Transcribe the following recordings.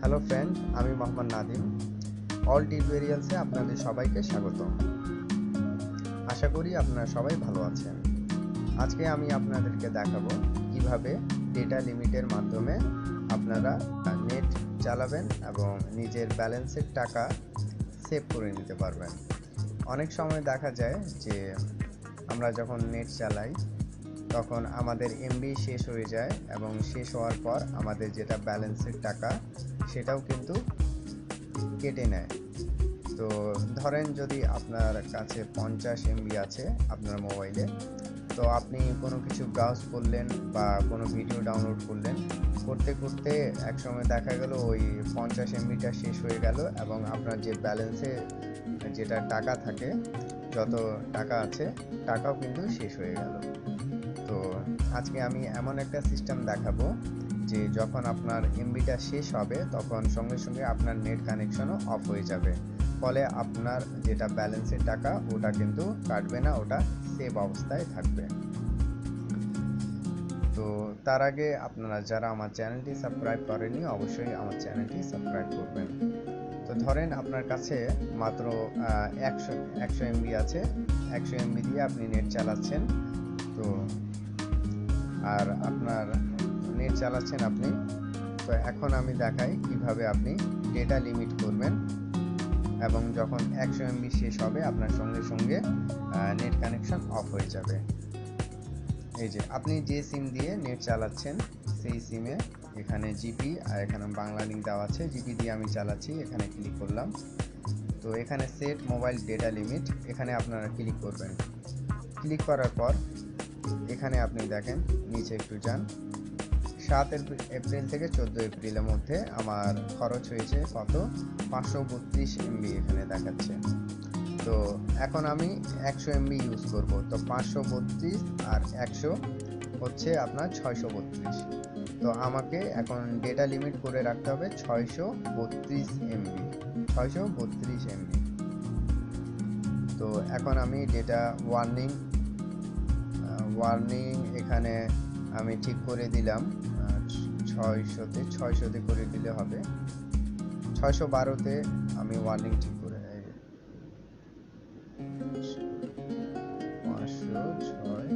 Hello friend আমি Mohammad Nadim. All টিউটোরিয়ালসে আপনাদের সবাইকে স্বাগত আশা করি আপনারা সবাই ভালো আছেন। আজকে আমি আপনাদেরকে দেখাবো কীভাবে ডেটা লিমিটের মাধ্যমে আপনারা নেট চালাবেন এবং নিজের ব্যালেন্সের টাকা সেভ করে নিতে পারবেন। অনেক সময় দেখা যায় যে আমরা যখন নেট চালাই, তখন আমাদের এমবি শেষ হয়ে যায় এবং শেষ হওয়ার পর আমাদের যেটা ব্যালেন্সের টাকা, সেটাও কিন্তু কেটে নেয়। তো ধরেন যদি আপনার কাছে পঞ্চাশ এমবি আছে আপনার মোবাইলে তো আপনি কোনো কিছু ব্রাউজ করলেন বা কোনো ভিডিও ডাউনলোড করলেন, করতে করতে একসময় দেখা গেল ওই পঞ্চাশ এমবিটা শেষ হয়ে গেল এবং আপনার যে ব্যালেন্সে যেটা টাকা থাকে, যত টাকা আছে, টাকাও কিন্তু শেষ হয়ে গেল। তো আজকে আমি এমন একটা সিস্টেম দেখাবো যে যখন আপনার এমবিটা শেষ হবে, তখন সঙ্গে সঙ্গে আপনার নেট কানেকশনও অফ হয়ে যাবে। ফলে আপনার যেটা ব্যালেন্সের টাকা, ওটা কিন্তু কাটবে না, ওটা সেভ অবস্থায় থাকবে। তো তার আগে আপনারা যারা আমার চ্যানেলটি সাবস্ক্রাইব করেনি অবশ্যই আমার চ্যানেলটি সাবস্ক্রাইব করবেন। তো ধরেন আপনার কাছে মাত্র একশো একশো এমবি আছে। একশো এমবি দিয়ে আপনি নেট চালাচ্ছেন। তো আর আপনার নেট চালাচ্ছেন আপনি। তো এখন আমি দেখাই কীভাবে আপনি ডেটা লিমিট করবেন। এবং যখন একশো এমবি শেষ হবে, আপনার সঙ্গে সঙ্গে নেট কানেকশন অফ হয়ে যাবে। এই যে, আপনি যে সিম দিয়ে নেট চালাচ্ছেন, সেই সিমে এখানে জিপি আর এখানে বাংলা লিঙ্ক দেওয়া আছে। জিপি দিয়ে আমি চালাচ্ছি, এখানে ক্লিক করলাম। তো এখানে সেট মোবাইল ডেটা লিমিট এখানে আপনারা ক্লিক করবেন। ক্লিক করার পর, এখানে আপনি দেখেন, নিচে একটু যান। সাত এপ্রিল থেকে চোদ্দ এপ্রিলের মধ্যে আমার খরচ হয়েছে কত? পাঁচশো বত্রিশ এমবি এখানে দেখাচ্ছে। তো এখন আমি একশো এমবি ইউজ করব। তো পাঁচশো বত্রিশ আর একশো হচ্ছে আপনার ছয়শো বত্রিশ। তো আমাকে এখন ডেটা লিমিট করে রাখতে হবে ছয়শো বত্রিশ এমবি, ছয়শো বত্রিশ এমবি। তো এখন আমি ডেটা ওয়ার্নিং ওয়ার্নিং এখানে আমি ঠিক করে দিলাম। ছয়শোতে ছয়শোতে করে দিলে হবে। ছয়শো বারোতে আমি ওয়ার্নিং ঠিক করে পাঁচশো ছয়।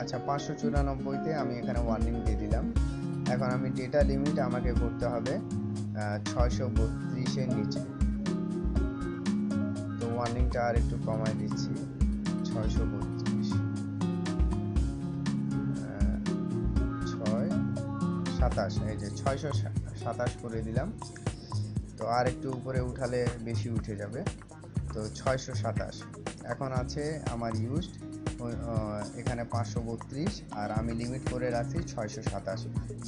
আচ্ছা পাঁচশো চুরানব্বইতে আমি এখানে ওয়ার্নিং দিয়ে দিলাম। এখন আমি ডেটা লিমিট আমাকে করতে হবে ছয়শো বত্রিশের নিচে। তো ওয়ার্নিংটা আর একটু কমায় দিচ্ছি, ছয়শো বত্রিশ। সাতাশ, এই যে ছয়শো সাতাশ করে দিলাম। তো আর একটু উপরে উঠালে বেশি উঠে যাবে। তো ছয়শো সাতাশ। এখন আছে আমার ইউজড এখানে পাঁচশো বত্রিশ আর আমি লিমিট করে রাখছি ছয়শো সাতাশ।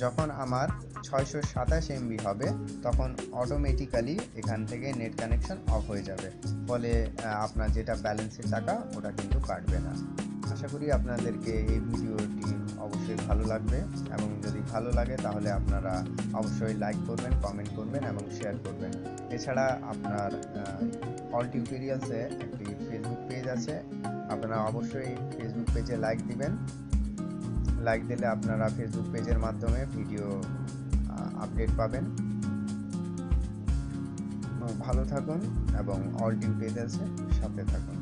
যখন আমার ছয়শো সাতাশ এমবি হবে, তখন অটোমেটিক্যালি এখান থেকে নেট কানেকশন অফ হয়ে যাবে। ফলে আপনার যেটা ব্যালেন্সের টাকা, ওটা কিন্তু কাটবে না। আশা করি আপনাদেরকে এই ভিডিওটি অবশ্যই ভালো লাগবে এবং যদি ভালো লাগে, তাহলে আপনারা অবশ্যই লাইক করবেন কমেন্ট করবেন এবং শেয়ার করবেন। এছাড়া আপনার অল টিউটোরিয়ালসে একটি ফেসবুক পেজ আছে। আপনারা অবশ্যই ফেসবুক পেজে লাইক দিবেন। লাইক দিলে আপনারা ফেসবুক পেজের মাধ্যমে ভিডিও আপডেট পাবেন। ভালো থাকুন এবং অল টিম পেজ আছে সাথে থাকুন।